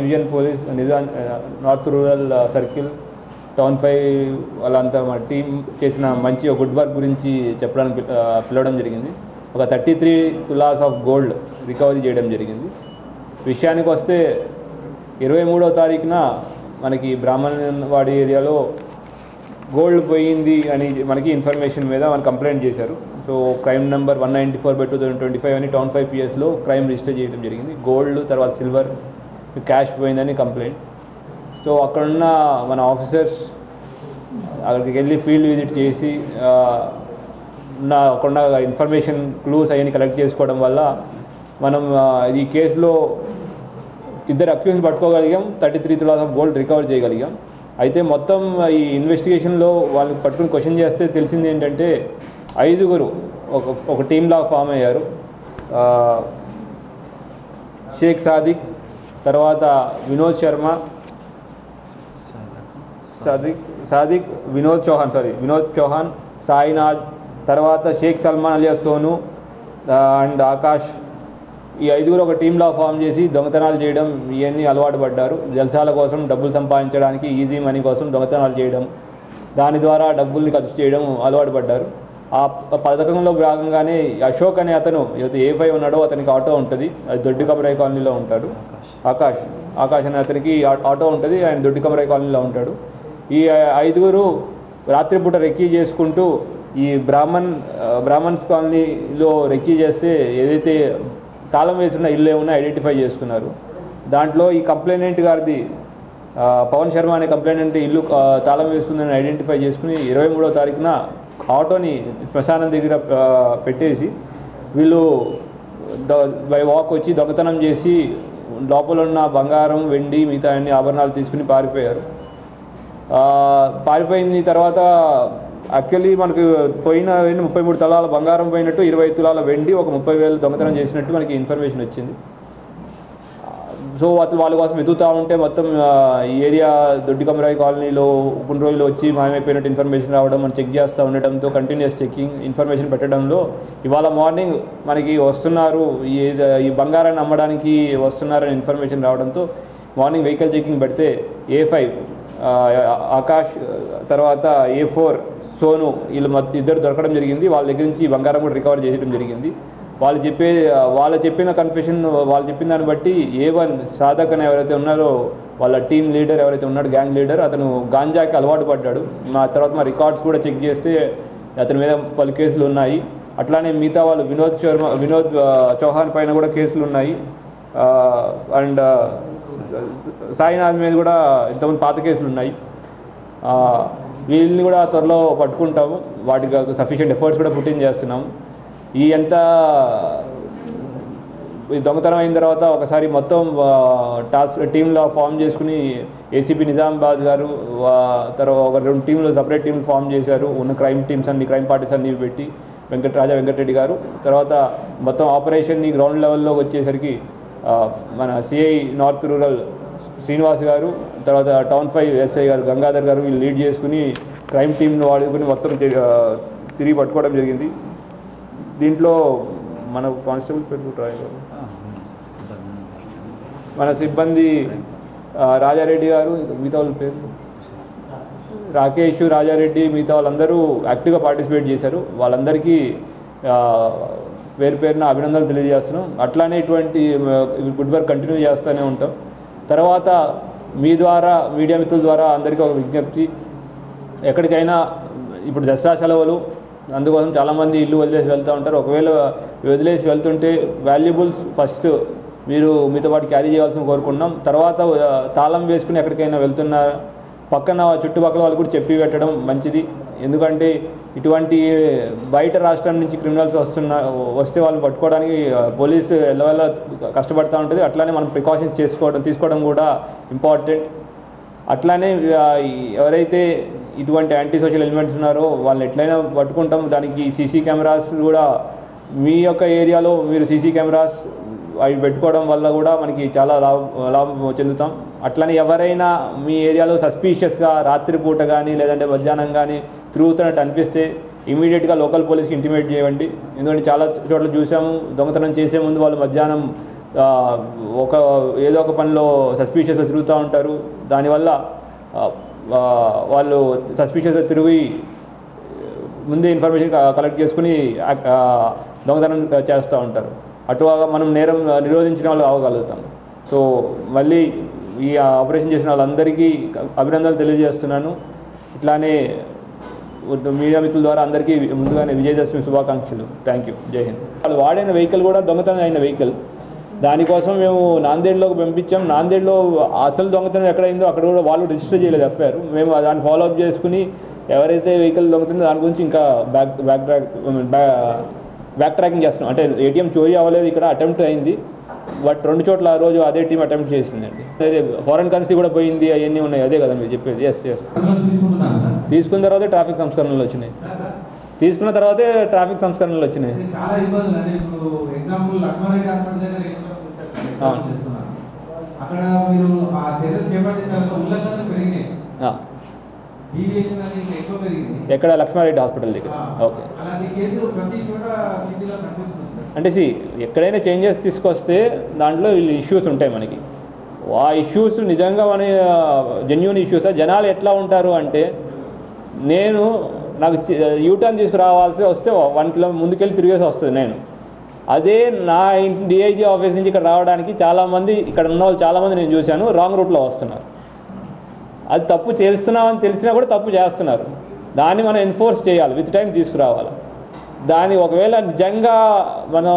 Division police Nizam north rural circle town five వాళ్ళంతా మా team చేసిన మంచి గుడ్ వర్క్ గురించి చెప్పడానికి uh, పిలవడం జరిగింది. ఒక thirty three tolas of gold recovery చేయడం జరిగింది. విషయానికి వస్తే ఇరవై మూడో తారీఖున మనకి బ్రాహ్మణవాడి ఏరియాలో గోల్డ్ పోయింది అని మనకి ఇన్ఫర్మేషన్ మీద మనకి కంప్లైంట్ చేశారు. So crime number one ninety four by two thousand twenty five అని టౌన్ ఫైవ్ పిఎస్లో క్రైమ్ రిజిస్టర్ చేయడం జరిగింది. గోల్డ్ తర్వాత సిల్వర్ క్యాష్ పోయిందని కంప్లైంట్ సో అక్కడున్న మన ఆఫీసర్స్ అక్కడికి వెళ్ళి ఫీల్డ్ విజిట్ చేసి ఉన్న అక్కడ ఇన్ఫర్మేషన్ క్లూస్ అవన్నీ కలెక్ట్ చేసుకోవడం వల్ల మనం ఈ కేసులో ఇద్దరు అక్యూజ్ని పట్టుకోగలిగాం thirty three tolas gold recover చేయగలిగాం. అయితే మొత్తం ఈ ఇన్వెస్టిగేషన్లో వాళ్ళు పట్టుకుని క్వశ్చన్ చేస్తే తెలిసింది ఏంటంటే ఐదుగురు ఒక ఒక టీంలా ఫామ్ అయ్యారు. షేక్ సాదిక్ తర్వాత వినోద్ శర్మ సాదిక్ సాదిక్ వినోద్ చౌహాన్ సారీ వినోద్ చౌహాన్ సాయినాథ్ తర్వాత షేక్ సల్మాన్ అలియా సోను అండ్ ఆకాష్. ఈ ఐదుగురు ఒక టీంలా ఫామ్ చేసి దొంగతనాలు చేయడం ఇవన్నీ అలవాటు పడ్డారు. జల్సాల కోసం డబ్బులు సంపాదించడానికి ఈజీ మనీ కోసం దొంగతనాలు చేయడం దాని ద్వారా డబ్బుల్ని ఖర్చు చేయడం అలవాటు పడ్డారు. ఆ పథకంలో భాగంగానే అశోక్ అనే అతను ఏ ఫైవ్ ఉన్నాడో అతనికి ఆటో ఉంటుంది. అది దొడ్డి కబరాయి కాలనీలో ఉంటాడు. ఆకాష్ ఆకాష్ అనే అతనికి ఆటో ఉంటుంది ఆయన దొడ్డి కాలనీలో ఉంటాడు. ఈ ఐదుగురు రాత్రిపూట రెక్కీ చేసుకుంటూ ఈ బ్రాహ్మణ్ బ్రాహ్మణ్స్ కాలనీలో రెక్కీ చేస్తే ఏదైతే తాళం వేసిన ఇల్లు ఏమన్నా ఐడెంటిఫై చేసుకున్నారు. దాంట్లో ఈ కంప్లైనెంట్ గారిది పవన్ శర్మ అనే కంప్లైనెంట్ ఇల్లు తాళం వేసుకుందని ఐడెంటిఫై చేసుకుని ఇరవై మూడో తారీఖున ఆటోని శ్మశానం దగ్గర పెట్టేసి వీళ్ళు బై వాక్ వచ్చి దొంగతనం చేసి లోపల ఉన్న బంగారం వెండి మిగతా అన్ని ఆభరణాలు తీసుకుని పారిపోయారు. పారిపోయిన తర్వాత యాక్చువల్లీ మనకు పోయిన ముప్పై మూడు తలాల బంగారం పోయినట్టు ఇరవై తులాల వెండి ఒక ముప్పై వేలు దొంగతనం చేసినట్టు మనకి ఇన్ఫర్మేషన్ వచ్చింది. సో అతను వాళ్ళ కోసం వెతుకుతూ ఉంటే మొత్తం ఈ ఏరియా దొడ్డికమరాయి కాలనీలో కొన్ని రోజులు వచ్చి మాయమైపోయినట్టు ఇన్ఫర్మేషన్ రావడం మనం చెక్ చేస్తూ ఉండటంతో కంటిన్యూస్ చెక్కింగ్ ఇన్ఫర్మేషన్ పెట్టడంలో ఇవాళ మార్నింగ్ మనకి వస్తున్నారు ఈ ఈ బంగారాన్ని అమ్మడానికి వస్తున్నారని ఇన్ఫర్మేషన్ రావడంతో మార్నింగ్ వెహికల్ చెకింగ్ పెడితే ఏ ఫైవ్ ఆకాష్ తర్వాత ఏ ఫోర్ సోను వీళ్ళు ఇద్దరు దొరకడం జరిగింది. వాళ్ళ దగ్గర నుంచి బంగారం కూడా రికవర్ చేయడం జరిగింది. వాళ్ళు చెప్పే వాళ్ళు చెప్పిన కన్ఫెషన్ వాళ్ళు చెప్పిన దాన్ని బట్టి ఏ వన్ సాధక్ అని ఎవరైతే ఉన్నారో వాళ్ళ టీం లీడర్ ఎవరైతే ఉన్నాడో గ్యాంగ్ లీడర్ అతను గాంజాకి అలవాటు పడ్డాడు. మా తర్వాత మా రికార్డ్స్ కూడా చెక్ చేస్తే అతని మీద పలు కేసులు ఉన్నాయి. అట్లానే మిగతా వాళ్ళు వినోద్ శర్మ వినోద్ చౌహాన్ పైన కూడా కేసులు ఉన్నాయి. అండ్ సాయినాథ్ మీద కూడా ఇంతమంది పాత కేసులు ఉన్నాయి. వీళ్ళని కూడా త్వరలో పట్టుకుంటాము. వాటికి సఫిషియెంట్ ఎఫర్ట్స్ కూడా పుట్టింగ్ చేస్తున్నాము ఈ ఎంత దొంగతనం అయిన తర్వాత ఒకసారి మొత్తం టాస్క్ టీంలో ఫామ్ చేసుకుని ఏసీపీ నిజామాబాద్ గారు తర్వాత ఒక రెండు టీంలు సపరేట్ టీంలు ఫామ్ చేశారు. ఉన్న క్రైమ్ టీమ్స్ అన్ని క్రైమ్ పార్టీస్ అన్ని పెట్టి వెంకట రాజా వెంకటరెడ్డి గారు. తర్వాత మొత్తం ఆపరేషన్ని గ్రౌండ్ లెవెల్లో వచ్చేసరికి మన సిఐ నార్త్ రూరల్ శ్రీనివాస్ గారు తర్వాత టౌన్ ఫైవ్ ఎస్ఐ గారు గంగాధర్ గారు వీళ్ళు లీడ్ చేసుకుని క్రైమ్ టీంను వాడుకుని మొత్తం తిరిగి పట్టుకోవడం జరిగింది. దీంట్లో మన కానిస్టేబుల్ పేరు రాయ్ గారు మన సిబ్బంది రాజారెడ్డి గారు మిగతా వాళ్ళ పేరు రాకేష్ రాజారెడ్డి మిగతా వాళ్ళందరూ యాక్టివ్గా పార్టిసిపేట్ చేశారు. వాళ్ళందరికీ పేరు పేరున అభినందనలు తెలియజేస్తున్నాం. అట్లానే ఇటువంటి గుడ్ వర్క్ కంటిన్యూ చేస్తూనే ఉంటాం. తర్వాత మీ ద్వారా మీడియా మిత్రుల ద్వారా అందరికీ ఒక విజ్ఞప్తి. ఎక్కడికైనా ఇప్పుడు దసరా సెలవులు అందుకోసం చాలామంది ఇల్లు వదిలేసి వెళ్తూ ఉంటారు. ఒకవేళ వదిలేసి వెళ్తుంటే వాల్యుబుల్స్ ఫస్ట్ మీరు మీతో పాటు క్యారీ చేయాల్సిన కోరుకున్నాం తర్వాత తాళం వేసుకుని ఎక్కడికైనా వెళ్తున్న పక్కన చుట్టుపక్కల వాళ్ళు కూడా చెప్పి పెట్టడం మంచిది. ఎందుకంటే ఇటువంటి బయట రాష్ట్రం నుంచి క్రిమినల్స్ వస్తున్న వస్తే వాళ్ళని పట్టుకోవడానికి పోలీసు ఎల్లవల్ల కష్టపడుతూ ఉంటుంది. అట్లానే మనం ప్రికాషన్స్ చేసుకోవడం తీసుకోవడం కూడా ఇంపార్టెంట్. అట్లానే ఎవరైతే ఇటువంటి యాంటీ సోషల్ ఎలిమెంట్స్ ఉన్నారో వాళ్ళని ఎట్లయినా పట్టుకుంటాం. దానికి సీసీ కెమెరాస్ కూడా మీ యొక్క ఏరియాలో మీరు సీసీ కెమెరాస్ అవి పెట్టుకోవడం వల్ల కూడా మనకి చాలా లాభం లాభం చెందుతాం. అట్లనే ఎవరైనా మీ ఏరియాలో సస్పీషియస్గా రాత్రిపూట కానీ లేదంటే మధ్యాహ్నం కానీ తిరుగుతున్నట్టు అనిపిస్తే ఇమీడియట్గా లోకల్ పోలీస్కి ఇంటిమేట్ చేయండి. ఎందుకంటే చాలా చోట్ల చూసాము దొంగతనం చేసే ముందు వాళ్ళు మధ్యాహ్నం ఒక ఏదో ఒక పనిలో సస్పీషియస్గా తిరుగుతూ ఉంటారు. దానివల్ల వాళ్ళు సస్పీషియస్గా తిరిగి ముందే ఇన్ఫర్మేషన్ కలెక్ట్ చేసుకుని దొంగతనం చేస్తూ ఉంటారు. అటుగా మనం నేరం నిరోధించిన వాళ్ళు అవ్వగలుగుతాం సో మళ్ళీ ఈ ఆపరేషన్ చేసిన వాళ్ళందరికీ అభినందనలు తెలియజేస్తున్నాను. ఇట్లానే మీడియా మిత్రుల ద్వారా అందరికీ ముందుగానే విజయదశమి శుభాకాంక్షలు. థ్యాంక్ యూ జై హింద్. వాళ్ళు వాడిన వెహికల్ కూడా దొంగతనం అయిన వెహికల్. దానికోసం మేము నాందేడ్లోకి పంపించాం. నాందేడ్లో అసలు దొంగతనం ఎక్కడైందో అక్కడ కూడా వాళ్ళు రిజిస్టర్ చేయలేదు ఎఫ్ఐఆర్. మేము దాన్ని ఫాలో అప్ చేసుకుని ఎవరైతే వెహికల్ దొంగతుందో దాని గురించి ఇంకా back back track back tracking చేస్తున్నాం. అంటే ఏటీఎం చోరీ అవ్వలేదు ఇక్కడ అటెంప్ట్ అయింది. బట్ రెండు చోట్ల ఆ రోజు అదే టీం అటెంప్ట్ చేసిందండి. అదే ఫారెన్ కరెన్సీ కూడా పోయింది అవన్నీ ఉన్నాయి. అదే కదా మీరు చెప్పేది. Yes yes. తీసుకున్న తర్వాతే ట్రాఫిక్ సంస్కరణలు వచ్చినాయి. తీసుకున్న తర్వాతే ట్రాఫిక్ సంస్కరణలు వచ్చినాయి. అక్కడ మీరు ఆ చర్యలు చేపట్టిన తర్వాత ఉల్లంఘనలు పెరిగినాయి. ఎక్కడ లక్ష్మారెడ్డి హాస్పిటల్ దగ్గర? ఓకే. అంటే సి ఎక్కడైనా చేంజెస్ తీసుకొస్తే దాంట్లో వీళ్ళు ఇష్యూస్ ఉంటాయి మనకి. ఆ ఇష్యూస్ నిజంగా మన జెన్యున్ ఇష్యూస్ జనాలు ఎట్లా ఉంటారు అంటే నేను నాకు యూటర్న్ తీసుకురావాల్సి వస్తే వన్ కిలో ముందుకెళ్ళి తిరిగేసి వస్తుంది నేను. అదే నా డిఐజీ ఆఫీస్ నుంచి ఇక్కడ రావడానికి చాలామంది ఇక్కడ ఉన్న వాళ్ళు చాలామంది నేను చూశాను రాంగ్ రూట్లో వస్తున్నారు. అది తప్పు చేస్తున్నామని తెలిసినా కూడా తప్పు చేస్తున్నారు. దాన్ని మనం ఎన్ఫోర్స్ చేయాలి విత్ టైం తీసుకురావాలి. దాని ఒకవేళ నిజంగా మనం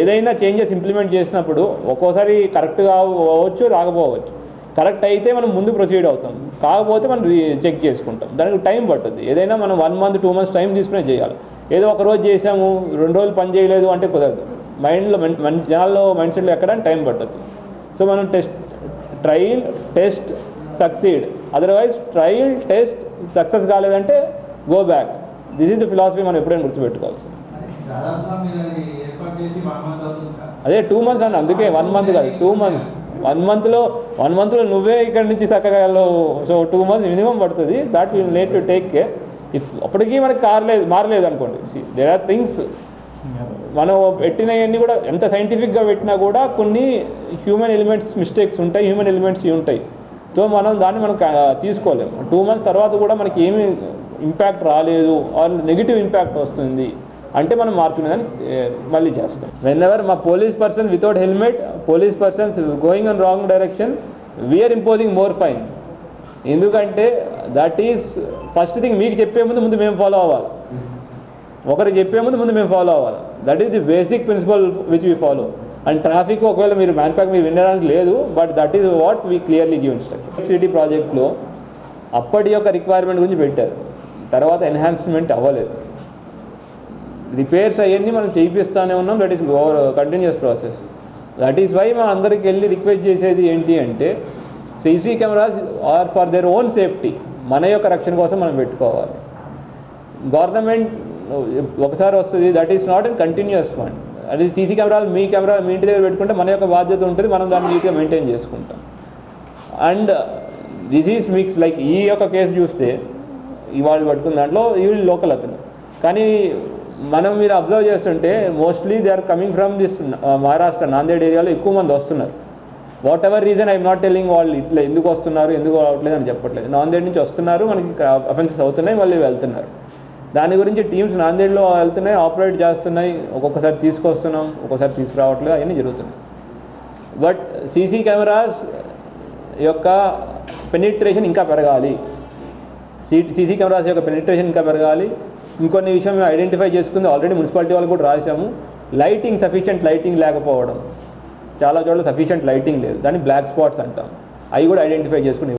ఏదైనా చేంజెస్ ఇంప్లిమెంట్ చేసినప్పుడు ఒక్కోసారి కరెక్ట్గా కావచ్చు రాకపోవచ్చు. కరెక్ట్ అయితే మనం ముందు ప్రొసీడ్ అవుతాం. కాకపోతే మనం చెక్ చేసుకుంటాం. దానికి టైం పట్టుద్ది. ఏదైనా మనం one month two months time తీసుకునే చేయాలి. ఏదో ఒక రోజు చేసాము రెండు రోజులు పని చేయలేదు అంటే కుదరదు. మైండ్లో మన జనాల్లో మైండ్ సెట్లో ఎక్కడ టైం పట్టుద్ది సో మనం test trial test succeed otherwise trial test success కాలేదంటే go back this is the philosophy మనం ఎప్పుడైనా గుర్తుపెట్టుకోవాల్సింది అది టూ మంత్స్ అన్న అందుకే వన్ మంత్ కాదు టూ మంత్స్ వన్ మంత్లో వన్ మంత్లో నువ్వే ఇక్కడ నుంచి చక్కగా సో టూ మంత్స్ మినిమం పడుతుంది. That will need to take care if అప్పటికీ మనకి కారలేదు మారలేదు అనుకోండి. దేర్ ఆర్ థింగ్స్ మనం పెట్టినవన్నీ కూడా ఎంత సైంటిఫిక్గా పెట్టినా కూడా కొన్ని హ్యూమన్ ఎలిమెంట్స్ మిస్టేక్స్ ఉంటాయి హ్యూమన్ ఎలిమెంట్స్ ఉంటాయి. సో మనం దాన్ని మనం తీసుకోలేము. టూ మంత్స్ తర్వాత కూడా మనకి ఏమి ఇంపాక్ట్ రాలేదు ఆర్ నెగిటివ్ ఇంపాక్ట్ వస్తుంది అంటే మనం మార్చుకునేదాన్ని మళ్ళీ చేస్తాం. వెన్ ఎవర్ మా police person without helmet police persons going on wrong direction we are imposing more fine ఎందుకంటే దట్ ఈస్ ఫస్ట్ థింగ్ మీకు చెప్పే ముందు ముందు మేము ఫాలో అవ్వాలి. ఒకరికి చెప్పే ముందు ముందు మేము ఫాలో అవ్వాలి. That is the basic principle which we follow and traffic ఒకవేళ మీరు మ్యాన్ ప్యాక్ మీరు వినడానికి లేదు but that is what we clearly give instruction city ప్రాజెక్ట్లో అప్పటి యొక్క రిక్వైర్మెంట్ గురించి పెట్టారు. తర్వాత ఎన్హాన్స్మెంట్ అవ్వలేదు. రిపేర్స్ అవన్నీ మనం చేయిస్తానే ఉన్నాం. That is continuous process that is why మనం అందరికి వెళ్ళి రిక్వెస్ట్ చేసేది ఏంటి అంటే CC cameras are for their own safety. మన యొక్క రక్షణ కోసం మనం పెట్టుకోవాలి. గవర్నమెంట్ ఒకసారి వస్తుంది that is not in continuous fund అది సీసీ కెమెరాలు మీ కెమెరా మీ ఇంటి దగ్గర పెట్టుకుంటే మన యొక్క బాధ్యత ఉంటుంది మనం దాన్ని నీట్గా మెయింటైన్ చేసుకుంటాం. And this is mix like ఈ యొక్క కేసు చూస్తే ఇవాళ పట్టుకున్న దాంట్లో ఈ లోకల్ అతను. కానీ మనం మీరు అబ్జర్వ్ చేస్తుంటే mostly they are coming from this Maharashtra Nanded ఏరియాలో ఎక్కువ మంది వస్తున్నారు. Whatever reason I'm not telling వాళ్ళు ఇట్లా ఎందుకు వస్తున్నారు ఎందుకు రావట్లేదు అని చెప్పట్లేదు. నాందేడ్ నుంచి వస్తున్నారు మనకి అఫెన్సెస్ అవుతున్నాయి మళ్ళీ వెళ్తున్నారు. దాని గురించి టీమ్స్ నాందేడ్లో వెళ్తున్నాయి ఆపరేట్ చేస్తున్నాయి ఒక్కొక్కసారి తీసుకొస్తున్నాం ఒక్కొక్కసారి తీసుకురావట్లేదు అవన్నీ జరుగుతున్నాయి. బట్ సీసీ కెమెరాస్ యొక్క పెనిట్రేషన్ ఇంకా పెరగాలి. సీ సీసీ కెమెరాస్ యొక్క పెనిట్రేషన్ ఇంకా పెరగాలి. ఇంకొన్ని విషయం మేము ఐడెంటిఫై చేసుకుంది ఆల్రెడీ మున్సిపాలిటీ వాళ్ళు కూడా రాసాము లైటింగ్ సఫిషియంట్ లైటింగ్ లేకపోవడం. చాలా చోట్ల సఫిషియంట్ లైటింగ్ లేదు. దాన్ని బ్లాక్ స్పాట్స్ అంటాం. అవి కూడా ఐడెంటిఫై చేసుకుని